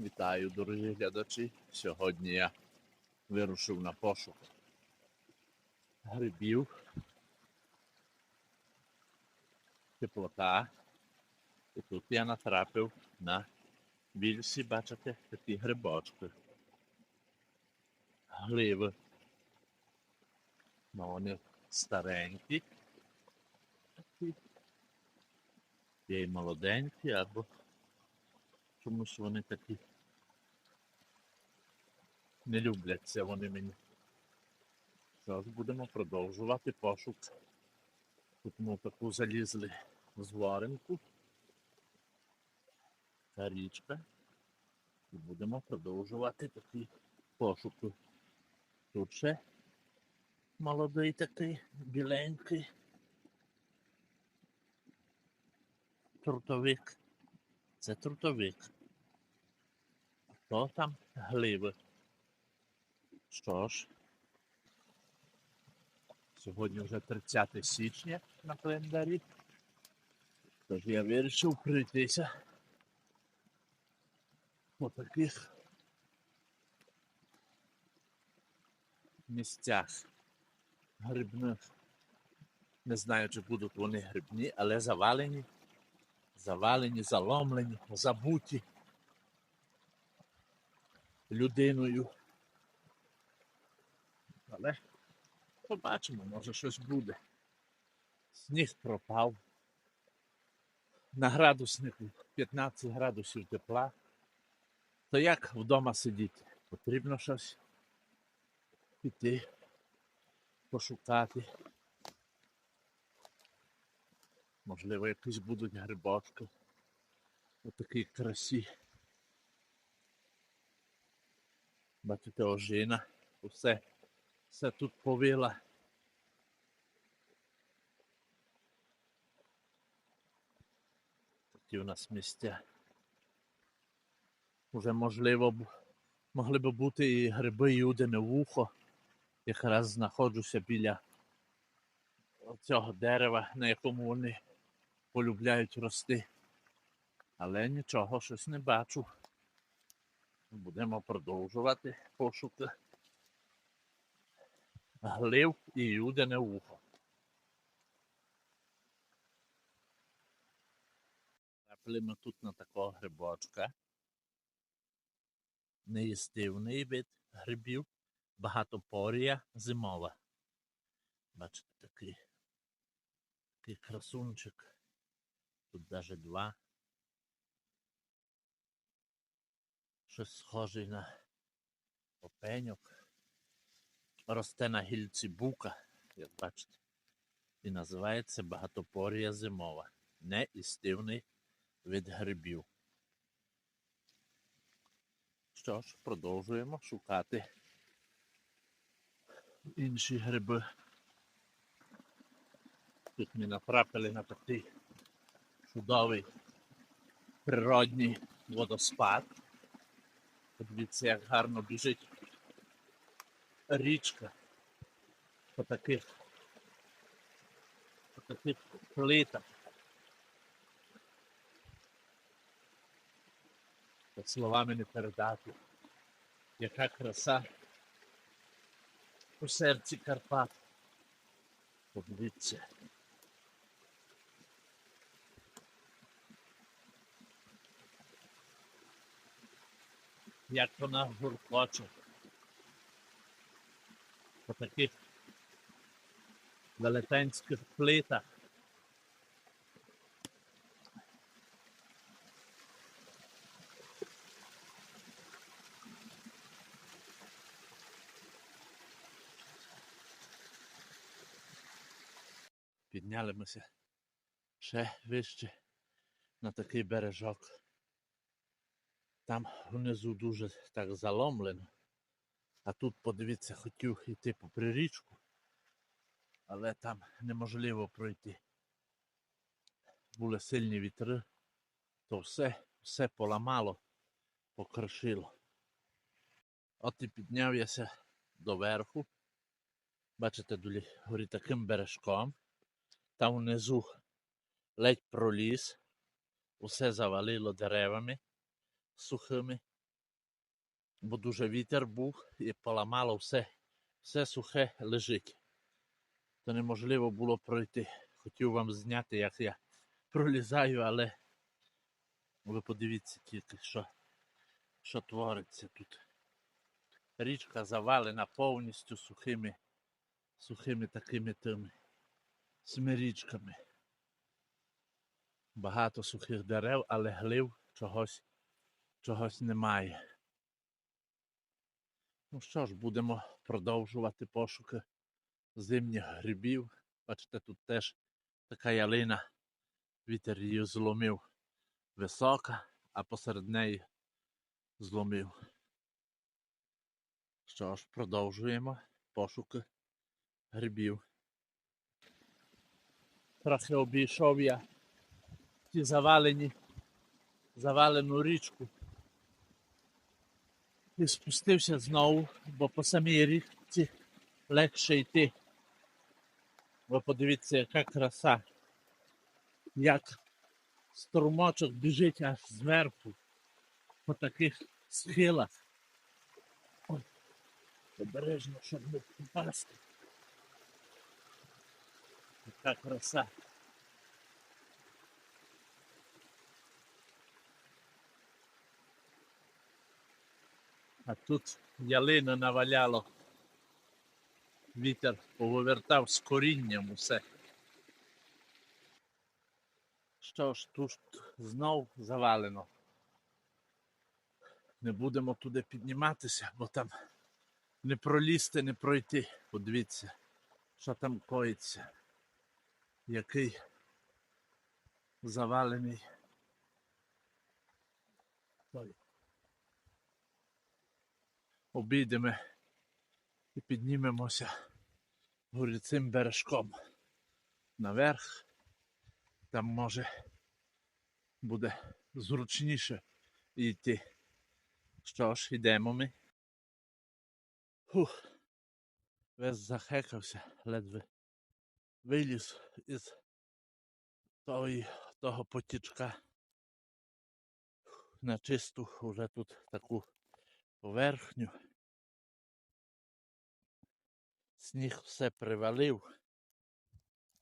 Вітаю, дорогі глядачі. Сьогодні я вирушив на пошук грибів, теплота. І тут я натрапив на більші, бачите, такі грибочки. Гливи. Ну, вони старенькі. Є й молоденькі, або чомусь вони такі не любляться вони мені. Зараз будемо продовжувати пошук. Тут ми таку залізли зваринку. Та річка. І будемо продовжувати такі пошуки. Тут ще молодий такий, біленький. Трутовик. Це трутовик. То там гливи. Що ж, сьогодні вже 30 січня на календарі. Тож я вирішив пройтися по таких місцях грибних. Не знаю, чи будуть вони грибні, але завалені, завалені, заломлені, забуті людиною. Але побачимо, може щось буде. Сніг пропав. На градуснику 15 градусів тепла. То як вдома сидіти? Потрібно щось піти, пошукати. Можливо, якісь будуть грибочки. У такій красі. Бачите, ожина. Усе, все тут повила. Такі у нас місця. Уже можливо могли б бути і гриби, і удене вухо. Якраз знаходжуся біля цього дерева, на якому вони полюбляють рости. Але нічого, щось не бачу. Будемо продовжувати пошуки глив і юдене вухо. Трапили ми тут на такого грибочка. Неїстивний вид грибів, багатопорія зимова. Бачите, такий, такий красунчик. Тут навіть два. Щось схожий на опеньок. Росте на гільці бука, як бачите. І називається багатопорія зимова. Неістивний від грибів. Що ж, продовжуємо шукати інші гриби. Тут ми натрапили на такий чудовий природний водоспад. Подивіться, як гарно біжить річка по таких, по таких плитах. Та словами не передати. Яка краса у серці Карпат. Подивіться. Як вона гуркоче по таких велетенських плитах. Піднялимося ще вище на такий бережок. Там внизу дуже так заломлено. А тут, подивіться, хотів йти попри річку, але там неможливо пройти. Були сильні вітри, то все, все поламало, покришило. От і підняв яся доверху. Бачите, долі горі таким бережком. Там внизу ледь проліз, усе завалило деревами сухими. Бо дуже вітер був і поламало все, все сухе лежить. То неможливо було пройти. Хотів вам зняти, як я пролізаю, але ви подивіться тільки, що, що твориться тут. Річка завалена повністю сухими, сухими такими тими смирічками. Багато сухих дерев, але глив чогось, чогось немає. Ну що ж, будемо продовжувати пошуки зимніх грибів. Бачите, тут теж така ялина, вітер її зломив висока, а посеред неї зломив. Що ж, продовжуємо пошуки грибів. Трохи обійшов я ті завалені, завалену річку. І спустився знову, бо по самій річці легше йти. Ви подивіться, яка краса. Як струмочок біжить аж зверху по таких схилах. Ой, обережно, щоб не впасти. Яка краса. А тут ялина наваляло. Вітер повивертав з корінням усе. Що ж, тут знов завалено. Не будемо туди підніматися, бо там не пролізти, не пройти. Подивіться, що там коїться. Який завалений. Ой. Обійдемо і піднімемося горі цим бережком наверх. Там може буде зручніше йти. Що ж, йдемо ми. Фух. Весь захекався, ледве виліз із тої, того потічка на чисту вже тут таку поверхню. Сніг все привалив,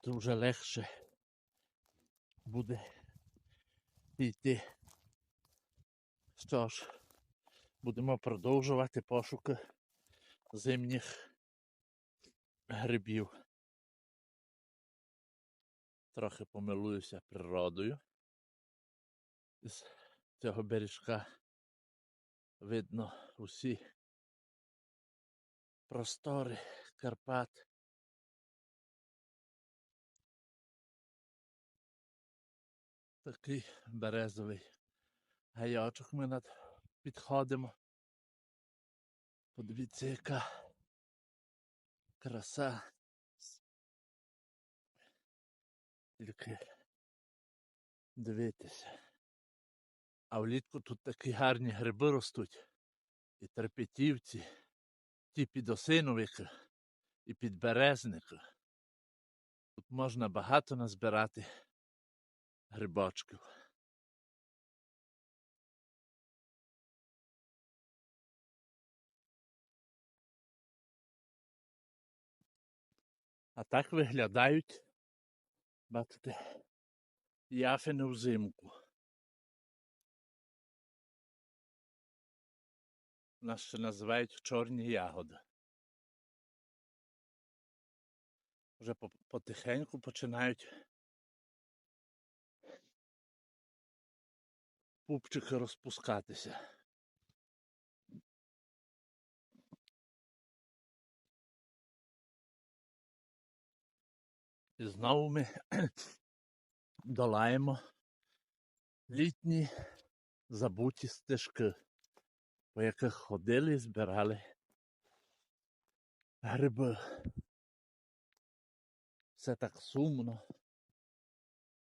то вже легше буде йти. Що ж, будемо продовжувати пошуки зимніх грибів. Трохи помилуюся природою. З цього бережка видно усі простори Карпат. Такий березовий гаячок ми над підходимо. Подивіться, яка краса. Тільки дивитися. А влітку тут такі гарні гриби ростуть. І терпетівці, ті підосиновики і підберезники. Тут можна багато назбирати грибочків. А так виглядають, бачите, яфини взимку. Нас ще називають чорні ягоди. Вже потихеньку починають пупчики розпускатися. І знову ми долаємо літні забуті стежки, по яких ходили і збирали гриби. Все так сумно.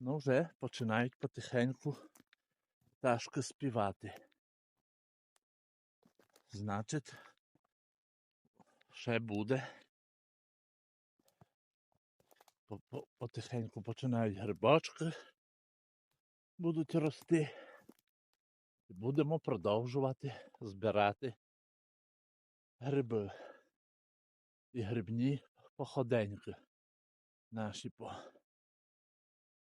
Ну вже починають потихеньку пташки співати. Значить, ще буде. По- по- Потихеньку починають грибочки, будуть рости. І будемо продовжувати збирати гриби. І грибні походеньки наші по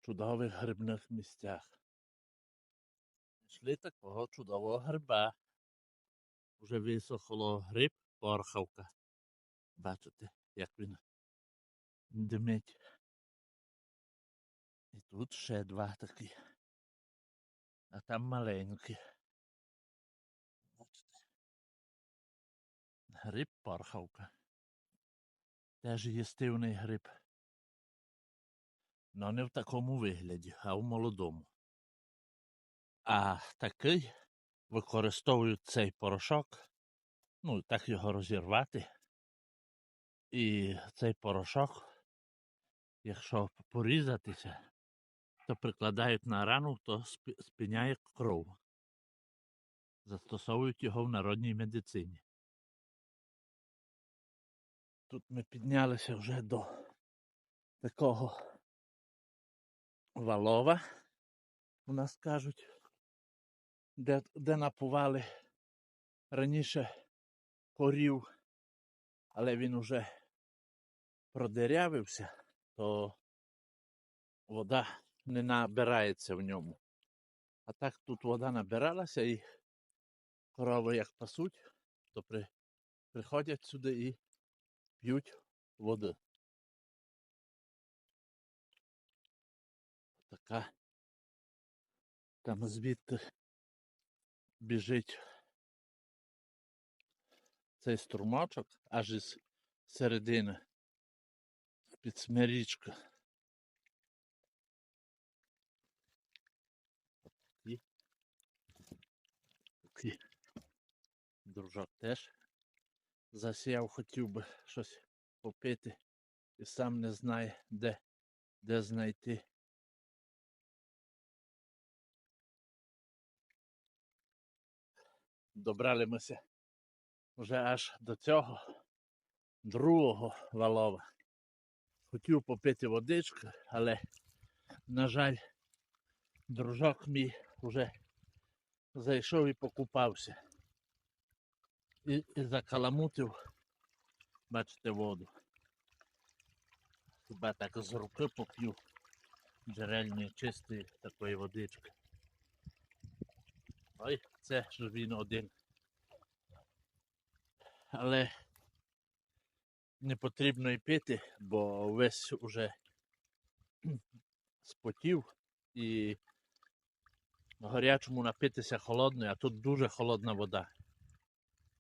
чудових грибних місцях. Йшли такого чудового гриба. Уже висохло гриб порхавка. Бачите, як він димить. І тут ще два такі. А там маленькі. Бачите. Гриб порхавка. Теж їстивний гриб. Ну не в такому вигляді, а в молодому. А такий використовують цей порошок, ну так його розірвати. І цей порошок, якщо порізатися, то прикладають на рану, то спиняє кров. Застосовують його в народній медицині. Тут ми піднялися вже до такого валова, у нас кажуть, де, де напували раніше корів, але він уже продерявився, то вода не набирається в ньому. А так тут вода набиралася і корови як пасуть, то при, приходять сюди і п'ють воду. Така там звідти біжить цей струмочок аж із середини під смирічка. Дружок теж засіяв, хотів би щось попити і сам не знає, де, де знайти. Добрали мися вже аж до цього другого валова. Хотів попити водички, але, на жаль, дружок мій вже зайшов і покупався. І, і закаламутив, бачите, воду. Хіба так з руки поп'ю джерельної чистої такої водички. Ой, це ж він один. Але не потрібно і пити, бо весь уже спотів і гарячому напитися холодною, а тут дуже холодна вода.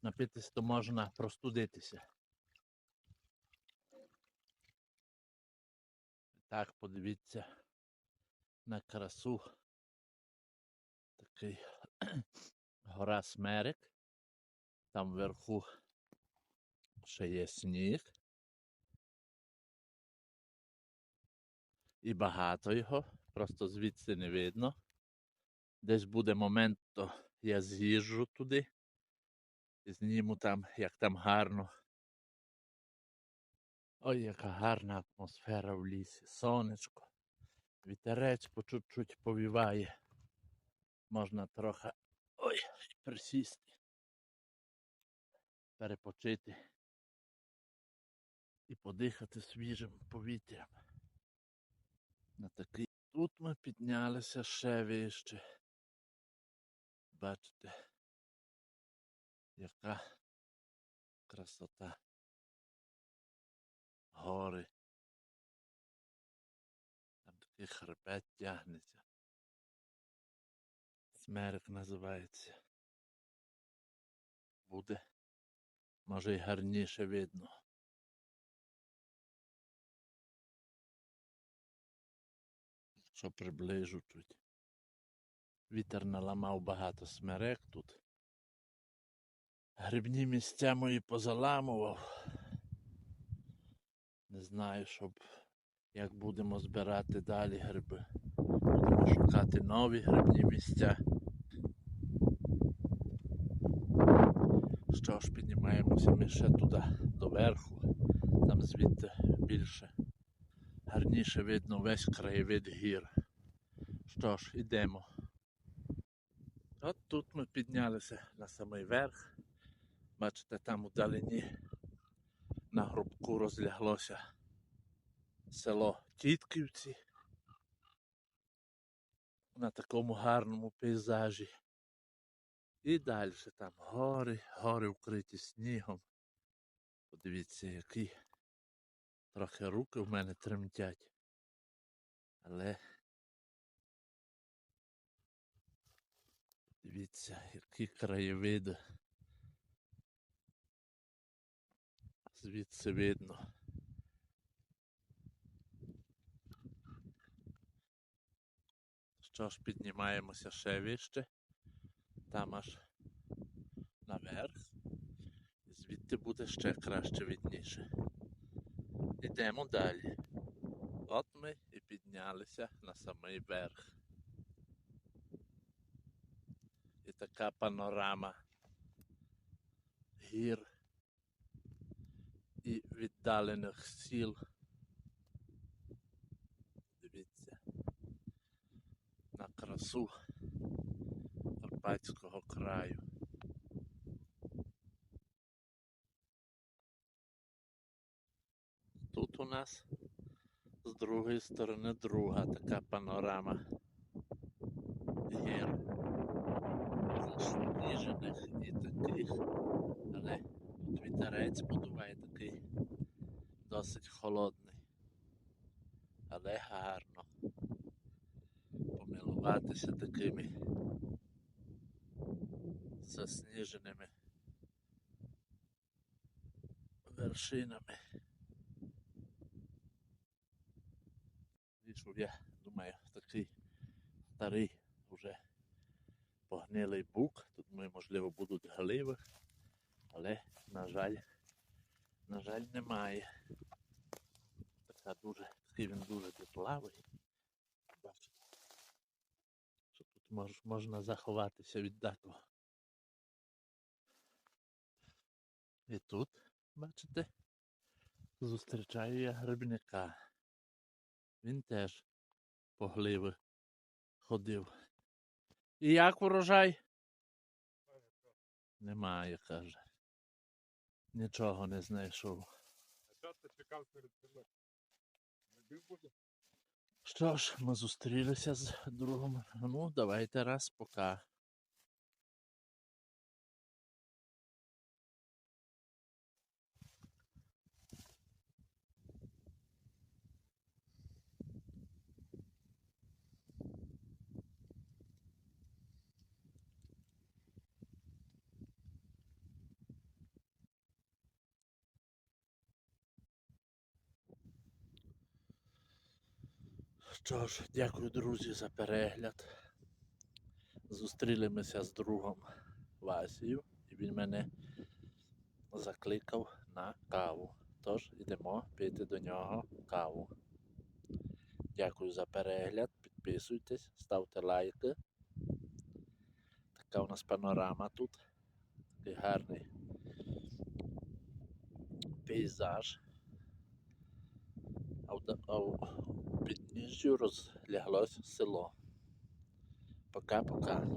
Напитися то можна простудитися. Так, подивіться на красу. Такий гора Смерик. Там вверху ще є сніг. І багато його, просто звідси не видно. Десь буде момент, то я з'їжджу туди і зніму там, як там гарно. Ой, яка гарна атмосфера в лісі. Сонечко. Вітерець по чуть-чуть повіває. Можна трохи ой, присісти, перепочити і подихати свіжим повітрям. На такий. Тут ми піднялися ще вище. Бачите, яка красота. Гори. Там такий хребет тягнеться. Смерик називається. Буде. Може й гарніше видно. Що приближу чуть. Вітер наламав багато смерек тут. Грибні місця мої позаламував. Не знаю, щоб як будемо збирати далі гриби. Будемо шукати нові грибні місця. Що ж, піднімаємося ми ще туди, до верху. Там звідти більше. Гарніше видно весь краєвид гір. Що ж, ідемо. От тут ми піднялися на самий верх. Бачите, там у далині на гробку розляглося село Тітківці. На такому гарному пейзажі. І далі там гори, гори вкриті снігом. Подивіться, які трохи руки в мене тремтять. Але дивіться, які краєвиди. Звідси видно. Що ж, піднімаємося ще вище. Там аж наверх. Звідти буде ще краще видніше. Йдемо далі. От ми і піднялися на самий верх. І така панорама гір і віддалених сіл. Дивіться на красу Карпатського краю. Тут у нас з другої сторони друга така панорама гір засніжених і таких, але тут вітерець подуває такий досить холодний, але гарно помилуватися такими засніженими вершинами. Вийшов я, думаю, такий старий уже погнилий бук. Тут ми, можливо, будуть гливи, але, на жаль, на жаль, немає. Така дуже, такий він дуже теплавий. Бачите, що тут мож, можна заховатися від декого. І тут, бачите, зустрічаю я грибника. Він теж по гливи ходив. І як урожай? Немає, каже. Нічого не знайшов. Що ж, ми зустрілися з другом. Ну, давайте раз пока. Що ж, дякую, друзі, за перегляд. Зустрілимося з другом Васію, і він мене закликав на каву. Тож йдемо пити до нього каву. Дякую за перегляд. Підписуйтесь, ставте лайки. Така у нас панорама тут. Такий гарний пейзаж. Підніжжю розляглось село. Пока-пока.